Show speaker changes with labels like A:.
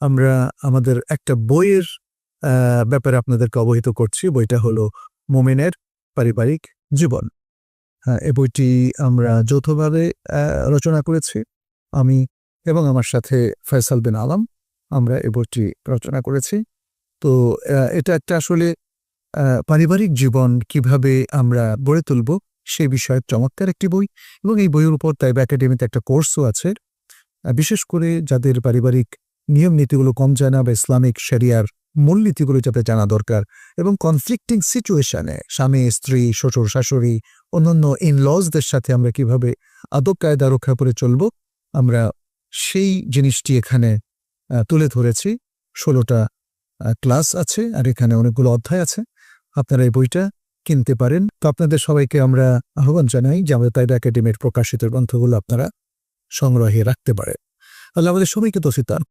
A: আমরা আমাদের একটা বইয়ের ব্যাপারে আপনাদেরকে অবহিত করছি। বইটা হলো মোমেনের পারিবারিক জীবন। হ্যাঁ এই বইটি আমরা যৌথভাবে রচনা করেছি। আমি এবং আমার সাথে ফয়সাল বিন আলম, আমরা এ বইটি রচনা করেছি। তো এটা একটা আসলে পারিবারিক জীবন কীভাবে আমরা গড়ে তুলব সেই বিষয়ে চমৎকার একটি বই। এবং এই বইয়ের উপর তাইব একাডেমিতে একটা কোর্সও আছে। বিশেষ করে যাদের পারিবারিক নিয়ম নীতিগুলো কম জানা বা ইসলামিক শরিয়ার মূলনীতিগুলো যাতে জানা দরকার এবং কনফ্লিক্টিং সিচুয়েশনে স্বামী, স্ত্রী, শ্বশুর, শাশুড়ি, অন্যান্য ইনলজদের সাথে আমরা কীভাবে আদব কায়দা রক্ষা করে চলব, আমরা সেই জিনিসটি এখানে তুলে ধরেছি। ষোলোটা ক্লাস আছে আর এখানে অনেকগুলো অধ্যায় আছে। আপনারা এই বইটা কিনতে পারেন। তো আপনাদের সবাইকে আমরা আহ্বান জানাই যে আমাদের তাইদা একাডেমির প্রকাশিত গ্রন্থগুলো আপনারা সংগ্রহে রাখতে পারেন। আল্লাহ আমাদের সবাইকে তো